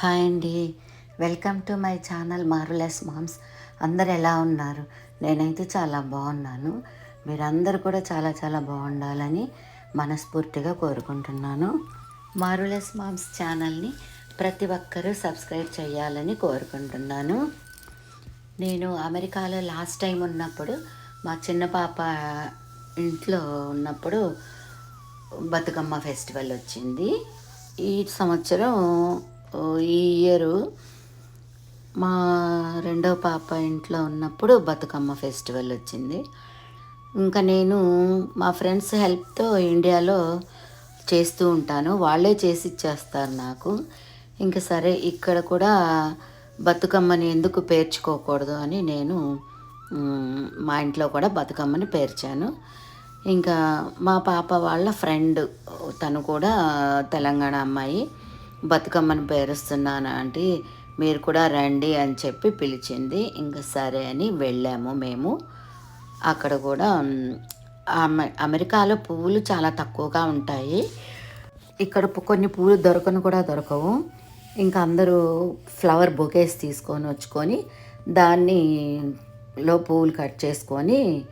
Hi అండి. Welcome to my channel మారులెస్ moms. అందరు ఎలా ఉన్నారు? నేనైతే చాలా బాగున్నాను. మీరందరూ కూడా చాలా చాలా బాగుండాలని మనస్ఫూర్తిగా కోరుకుంటున్నాను. మారులెస్ మామ్స్ ఛానల్ని ప్రతి ఒక్కరూ సబ్స్క్రైబ్ చేయాలని కోరుకుంటున్నాను. నేను అమెరికాలో లాస్ట్ టైం ఉన్నప్పుడు మా చిన్న పాప ఇంట్లో ఉన్నప్పుడు బతుకమ్మ ఫెస్టివల్ వచ్చింది. ఈ సంవత్సరం ఈ ఇయరు మా రెండో పాప ఇంట్లో ఉన్నప్పుడు బతుకమ్మ ఫెస్టివల్ వచ్చింది. ఇంకా నేను మా ఫ్రెండ్స్ హెల్ప్తో ఇండియాలో చేస్తూ ఉంటాను. వాళ్ళే చేసి ఇచ్చేస్తారు నాకు. ఇంకా సరే ఇక్కడ కూడా బతుకమ్మని ఎందుకు పేర్చుకోకూడదు అని నేను మా ఇంట్లో కూడా బతుకమ్మని పేర్చాను. ఇంకా మా పాప వాళ్ళ ఫ్రెండ్ తను కూడా తెలంగాణ అమ్మాయి. బతుకమ్మని పేరుస్తున్నాను అంటే మీరు కూడా రండి అని చెప్పి పిలిచింది. ఇంకా సరే అని వెళ్ళాము మేము. అక్కడ కూడా అమె- అమెరికాలో పువ్వులు చాలా తక్కువగా ఉంటాయి. ఇక్కడ కొన్ని పూలు దొరకను కూడా దొరకవు. ఇంకా అందరూ ఫ్లవర్ బొకేస్ తీసుకొని వచ్చుకొని దాన్ని లో పువ్వులు కట్ చేసుకొని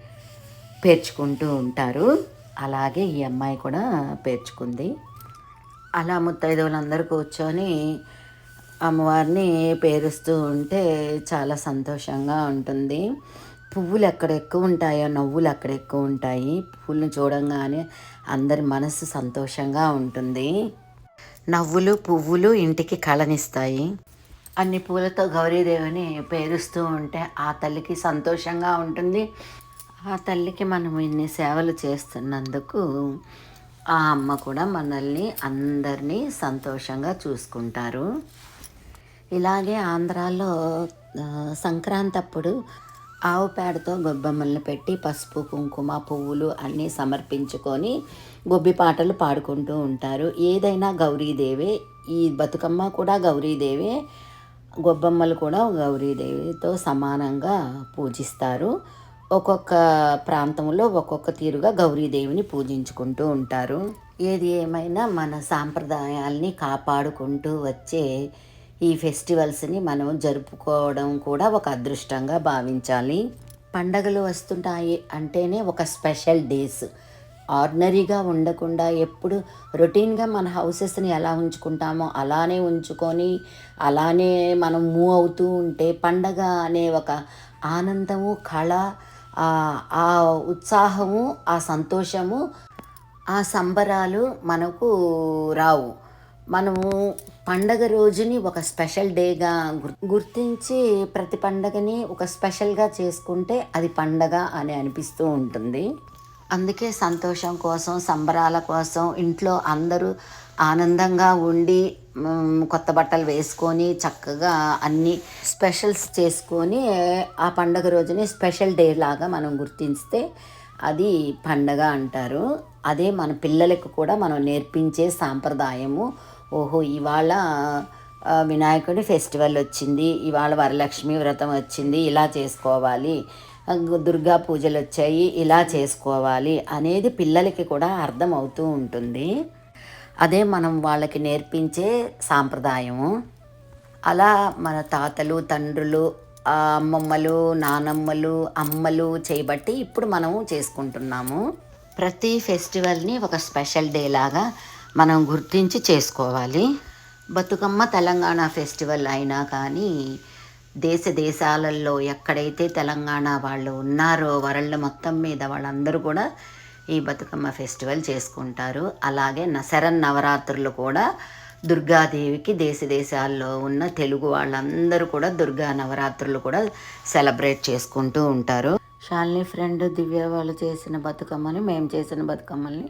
పేర్చుకుంటూ ఉంటారు. అలాగే ఈ అమ్మాయి కూడా పేర్చుకుంది. అలా ముత్తైదువులందరూ కూర్చొని అమ్మవారిని పేరుస్తూ ఉంటే చాలా సంతోషంగా ఉంటుంది. పువ్వులు ఎక్కడ ఎక్కువ ఉంటాయో నవ్వులు అక్కడ ఎక్కువ ఉంటాయి పువ్వులను చూడంగానే అందరి మనసు సంతోషంగా ఉంటుంది. నవ్వులు పువ్వులు ఇంటికి కళనిస్తాయి. అన్ని పూలతో గౌరీదేవిని పేరుస్తూ ఉంటే ఆ తల్లికి సంతోషంగా ఉంటుంది. ఆ తల్లికి మనం ఇన్ని సేవలు చేస్తున్నందుకు ఆ అమ్మ కూడా మనల్ని అందరినీ సంతోషంగా చూసుకుంటారు. ఇలాగే ఆంధ్రాలో సంక్రాంతి అప్పుడు ఆవు పేడతో గొబ్బెమ్మల్ని పెట్టి పసుపు కుంకుమ పువ్వులు అన్నీ సమర్పించుకొని గొబ్బి పాటలు పాడుకుంటూ ఉంటారు. ఏదైనా గౌరీదేవే ఈ బతుకమ్మ కూడా గౌరీదేవే గొబ్బెమ్మలు కూడా గౌరీదేవితో సమానంగా పూజిస్తారు. ఒక్కొక్క ప్రాంతంలో ఒక్కొక్క తీరుగా గౌరీదేవిని పూజించుకుంటూ ఉంటారు. ఏది ఏమైనా మన సాంప్రదాయాల్ని కాపాడుకుంటూ వచ్చే ఈ ఫెస్టివల్స్ని మనం జరుపుకోవడం కూడా ఒక అదృష్టంగా భావించాలి. పండగలు వస్తుంటాయి అంటేనే ఒక స్పెషల్ డేస్. ఆర్డినరీగా ఉండకుండా ఎప్పుడు రొటీన్గా మన హౌసెస్ని ఎలా ఉంచుకుంటామో అలానే ఉంచుకొని అలానే మనం మూవ్ అవుతూ ఉంటే పండగ అనే ఒక ఆనందము కళ ఆ ఉత్సాహము ఆ సంతోషము ఆ సంబరాలు మనకు రావు. మనము పండగ రోజుని ఒక స్పెషల్ డేగా గుర్- గుర్తించి ప్రతి పండగని ఒక స్పెషల్గా చేసుకుంటే అది పండగ అని అనిపిస్తూ ఉంటుంది. అందుకే సంతోషం కోసం సంబరాల కోసం ఇంట్లో అందరూ ఆనందంగా ఉండి కొత్త బట్టలు వేసుకొని చక్కగా అన్ని స్పెషల్స్ చేసుకొని ఆ పండగ రోజుని స్పెషల్ డే లాగా మనం గుర్తిస్తే అది పండగ అంటారు. అదే మన పిల్లలకు కూడా మనం నేర్పించే సాంప్రదాయము. ఓహో ఇవాళ వినాయకుడి ఫెస్టివల్ వచ్చింది ఇవాళ వరలక్ష్మి వ్రతం వచ్చింది ఇలా చేసుకోవాలి దుర్గా పూజలు వచ్చాయి ఇలా చేసుకోవాలి అనేది పిల్లలకి కూడా అర్థం అవుతూ ఉంటుంది. అదే మనం వాళ్ళకి నేర్పించే సాంప్రదాయము అలా మన తాతలు తండ్రులు అమ్మమ్మలు నానమ్మలు అమ్మలు చేయబట్టి ఇప్పుడు మనము చేసుకుంటున్నాము. ప్రతి ఫెస్టివల్ని ఒక స్పెషల్ డే లాగా మనం గుర్తించి చేసుకోవాలి. బతుకమ్మ తెలంగాణ ఫెస్టివల్ అయినా కానీ దేశ దేశాలలో ఎక్కడైతే తెలంగాణ వాళ్ళు ఉన్నారో వరల్డ్ మొత్తం మీద వాళ్ళందరూ కూడా ఈ బతుకమ్మ ఫెస్టివల్ చేసుకుంటారు. అలాగే నసరన్ నవరాత్రులు కూడా దుర్గాదేవికి దేశ దేశాల్లో ఉన్న తెలుగు వాళ్ళందరూ కూడా దుర్గా నవరాత్రులు కూడా సెలబ్రేట్ చేసుకుంటూ ఉంటారు. షాలిని ఫ్రెండ్ దివ్య వాళ్ళు చేసిన బతుకమ్మని మేము చేసిన బతుకమ్మల్ని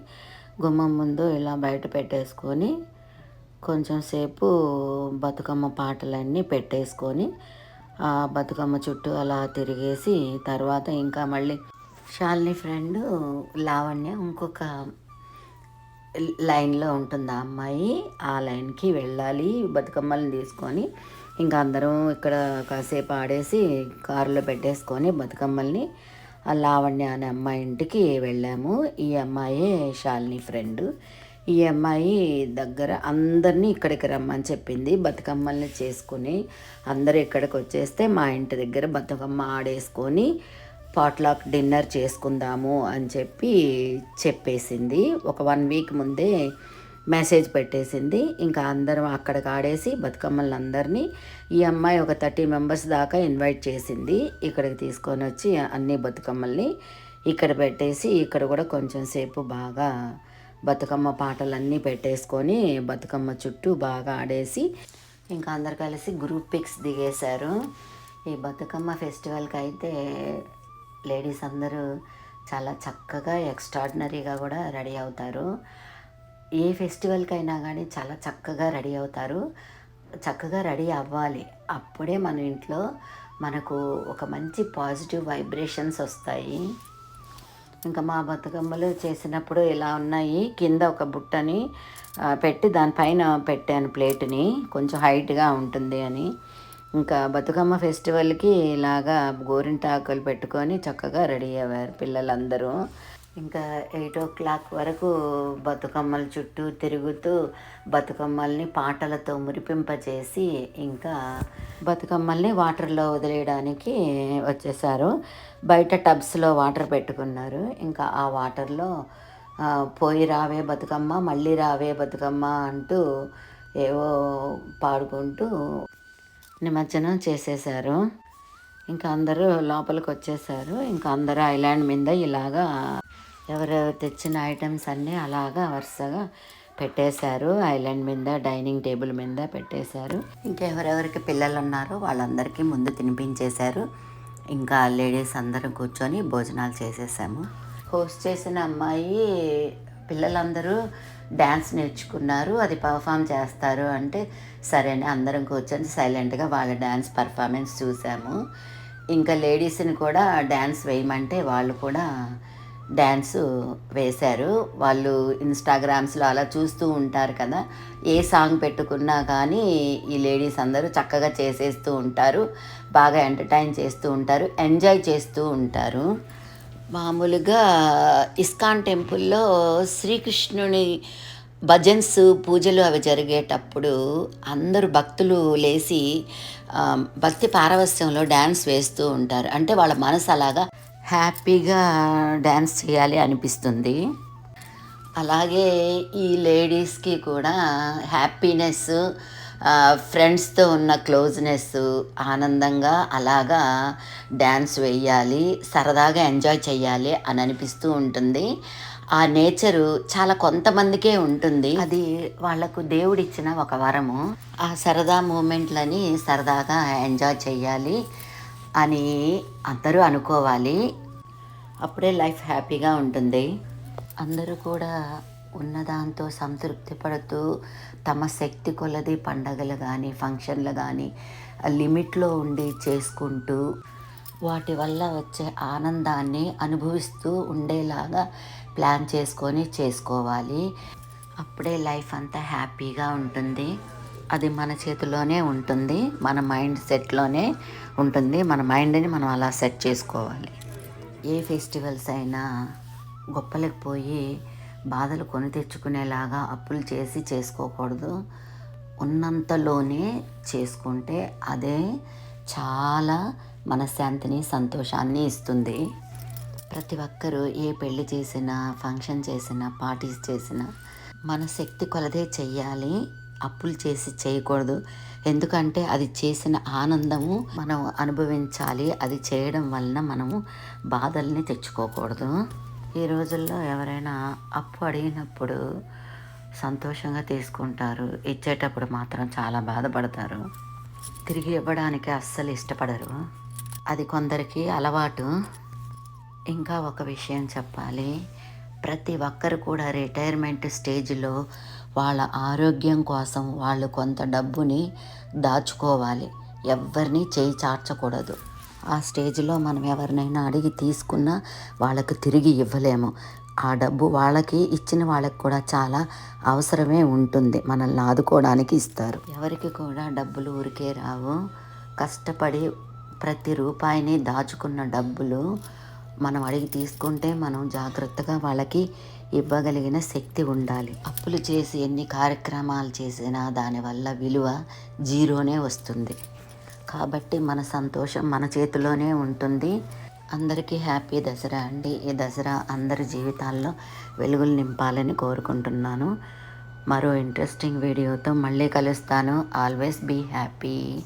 గుమ్మం ముందు ఇలా బయట పెట్టేసుకొని కొంచెం సేపు బతుకమ్మ పాటలన్నీ పెట్టేసుకొని ఆ బతుకమ్మ చుట్టూ అలా తిరిగేసి తర్వాత ఇంకా మళ్ళీ షాలిని ఫ్రెండ్ లావణ్య ఇంకొక లైన్లో ఉంటుంది ఆ అమ్మాయి. ఆ లైన్కి వెళ్ళాలి బతుకమ్మల్ని తీసుకొని. ఇంకా అందరం ఇక్కడ కాసేపు ఆడేసి కారులో పెట్టేసుకొని బతుకమ్మల్ని ఆ లావణ్య అనే అమ్మాయి ఇంటికి వెళ్ళాము. ఈ అమ్మాయే షాలిని ఫ్రెండ్. ఈ అమ్మాయి దగ్గర అందరినీ ఇక్కడికి రమ్మని చెప్పింది. బతుకమ్మల్ని చేసుకుని అందరూ ఇక్కడికి వచ్చేస్తే మా ఇంటి దగ్గర బతుకమ్మ ఆడేసుకొని పాట్లాక్ డిన్నర్ చేసుకుందాము అని చెప్పి చెప్పేసింది. ఒక వన్ వీక్ ముందే మెసేజ్ పెట్టేసింది. ఇంకా అందరం అక్కడికి ఆడేసి బతుకమ్మలందరినీ ఈ అమ్మాయి ఒక థర్టీ మెంబర్స్ దాకా ఇన్వైట్ చేసింది. ఇక్కడికి తీసుకొని వచ్చి అన్ని బతుకమ్మల్ని ఇక్కడ పెట్టేసి ఇక్కడ కూడా కొంచెం సేపు బాగా బతుకమ్మ పాటలన్నీ పెట్టేసుకొని బతుకమ్మ చుట్టూ బాగా ఆడేసి ఇంకా అందరు కలిసి గ్రూప్ పిక్స్ దిగేశారు. ఈ బతుకమ్మ ఫెస్టివల్కి అయితే లేడీస్ అందరూ చాలా చక్కగా ఎక్స్ట్రాడినరీగా కూడా రెడీ అవుతారు. ఏ ఫెస్టివల్కైనా కానీ చాలా చక్కగా రెడీ అవుతారు. చక్కగా రెడీ అవ్వాలి. అప్పుడే మన ఇంట్లో మనకు ఒక మంచి పాజిటివ్ వైబ్రేషన్స్ వస్తాయి. ఇంకా మా బతుకమ్మలు చేసినప్పుడు ఇలా ఉన్నాయి. కింద ఒక బుట్టని పెట్టి దానిపైన పెట్టాను ప్లేట్ని. కొంచెం హైట్గా ఉంటుంది అని. ఇంకా బతుకమ్మ ఫెస్టివల్కి ఇలాగా గోరింటాకులు పెట్టుకొని చక్కగా రెడీ అయ్యారు పిల్లలందరూ. ఇంకా ఎయిట్ ఓ క్లాక్ వరకు బతుకమ్మల చుట్టూ తిరుగుతూ బతుకమ్మల్ని పాటలతో మురిపింపచేసి ఇంకా బతుకమ్మల్ని వాటర్లో వదిలేయడానికి వచ్చేసారు. బయట టబ్స్లో వాటర్ పెట్టుకున్నారు. ఇంకా ఆ వాటర్లో పోయి రావే బతుకమ్మ మళ్ళీ రావే బతుకమ్మ అంటూ ఏవో పాడుకుంటూ నిమజ్జనం చేసేశారు. ఇంకా అందరూ లోపలికి వచ్చేసారు ఇంకా అందరూ ఐలాండ్ మీద ఇలాగా ఎవరు తెచ్చిన ఐటమ్స్ అన్నీ అలాగా వరుసగా పెట్టేశారు. ఐలాండ్ మీద డైనింగ్ టేబుల్ మీద పెట్టేశారు. ఇంకెవరెవరికి పిల్లలు ఉన్నారో వాళ్ళందరికీ ముందు తినిపించేశారు. ఇంకా లేడీస్ అందరం కూర్చొని భోజనాలు చేసేసాము. హోస్ట్ చేసిన అమ్మాయి పిల్లలందరూ డ్యాన్స్ నేర్చుకున్నారు అది పర్ఫామ్ చేస్తారు అంటే సరే అని అందరం కూర్చొని సైలెంట్గా వాళ్ళ డ్యాన్స్ పర్ఫార్మెన్స్ చూసాము. ఇంకా లేడీస్ని కూడా డ్యాన్స్ వేయమంటే వాళ్ళు కూడా డ్యాన్స్ వేశారు. వాళ్ళు ఇన్స్టాగ్రామ్స్లో అలా చూస్తూ ఉంటారు కదా ఏ సాంగ్ పెట్టుకున్నా కానీ ఈ లేడీస్ అందరూ చక్కగా చేసేస్తూ ఉంటారు బాగా ఎంటర్టైన్ చేస్తూ ఉంటారు ఎంజాయ్ చేస్తూ ఉంటారు. మామూలుగా ఇస్కాన్ టెంపుల్లో శ్రీకృష్ణుని భజన్స్ పూజలు అవి జరిగేటప్పుడు అందరూ భక్తులు లేచి భక్తి పారవస్యంలో డ్యాన్స్ వేస్తూ ఉంటారు. అంటే వాళ్ళ మనసు అలాగా హ్యాపీగా డ్యాన్స్ చేయాలి అనిపిస్తుంది. అలాగే ఈ లేడీస్కి కూడా హ్యాపీనెస్ ఫ్రెండ్స్తో ఉన్న క్లోజ్నెస్ ఆనందంగా అలాగా డ్యాన్స్ వేయాలి సరదాగా ఎంజాయ్ చేయాలి అని అనిపిస్తూ ఉంటుంది. ఆ నేచరు చాలా కొంతమందికే ఉంటుంది. అది వాళ్ళకు దేవుడిచ్చిన ఒక వరము. ఆ సరదా మూమెంట్లని సరదాగా ఎంజాయ్ చేయాలి అని అందరూ అనుకోవాలి. అప్పుడే లైఫ్ హ్యాపీగా ఉంటుంది. అందరూ కూడా ఉన్నదాంతో సంతృప్తి పడుతూ తమ శక్తి కొలది పండగలు కానీ ఫంక్షన్లు కానీ లిమిట్లో ఉండి చేసుకుంటూ వాటి వల్ల వచ్చే ఆనందాన్ని అనుభవిస్తూ ఉండేలాగా ప్లాన్ చేసుకొని చేసుకోవాలి. అప్పుడే లైఫ్ అంతా హ్యాపీగా ఉంటుంది. అది మన చేతిలోనే ఉంటుంది. మన మైండ్ సెట్లోనే ఉంటుంది. మన మైండ్ని మనం అలా సెట్ చేసుకోవాలి. ఏ ఫెస్టివల్స్ అయినా గొప్పలకు పోయి బాధలు కొని తెచ్చుకునేలాగా అప్పులు చేసి చేసుకోకూడదు. ఉన్నంతలోనే చేసుకుంటే అదే చాలా మనశ్శాంతిని సంతోషాన్ని ఇస్తుంది. ప్రతి ఒక్కరూ ఏ పెళ్ళి చేసినా ఫంక్షన్ చేసినా పార్టీస్ చేసినా మన శక్తి కొలదే చెయ్యాలి. అప్పులు చేసి చేయకూడదు. ఎందుకంటే అది చేసిన ఆనందము మనం అనుభవించాలి. అది చేయడం వలన మనము బాధల్ని తెచ్చుకోకూడదు. ఈ రోజుల్లో ఎవరైనా అప్పు అడిగినప్పుడు సంతోషంగా తీసుకుంటారు. ఇచ్చేటప్పుడు మాత్రం చాలా బాధపడతారు. తిరిగి ఇవ్వడానికి అస్సలు ఇష్టపడరు. అది కొందరికి అలవాటు. ఇంకా ఒక విషయం చెప్పాలి. ప్రతి ఒక్కరు కూడా రిటైర్మెంట్ స్టేజ్లో వాళ్ళ ఆరోగ్యం కోసం వాళ్ళు కొంత డబ్బుని దాచుకోవాలి. ఎవరిని చేయి చార్చకూడదు. ఆ స్టేజ్లో మనం ఎవరినైనా అడిగి తీసుకున్నా వాళ్ళకు తిరిగి ఇవ్వలేము. ఆ డబ్బు వాళ్ళకి ఇచ్చిన వాళ్ళకి కూడా చాలా అవసరమే ఉంటుంది. మనల్ని ఆదుకోవడానికి ఇస్తారు. ఎవరికి కూడా డబ్బులు ఊరికే రావు. కష్టపడి ప్రతి రూపాయిని దాచుకున్న డబ్బులు మనం అడిగి తీసుకుంటే మనం జాగ్రత్తగా వాళ్ళకి ఇవ్వగలిగిన శక్తి ఉండాలి. అప్పులు చేసి ఎన్ని కార్యక్రమాలు చేసినా దానివల్ల విలువ జీరోనే వస్తుంది. కాబట్టి మన సంతోషం మన చేతిలోనే ఉంటుంది. అందరికీ హ్యాపీ దసరా అండి. ఈ దసరా అందరి జీవితాల్లో వెలుగులు నింపాలని కోరుకుంటున్నాను. మరో ఇంట్రెస్టింగ్ వీడియోతో మళ్ళీ కలుస్తాను. Always be happy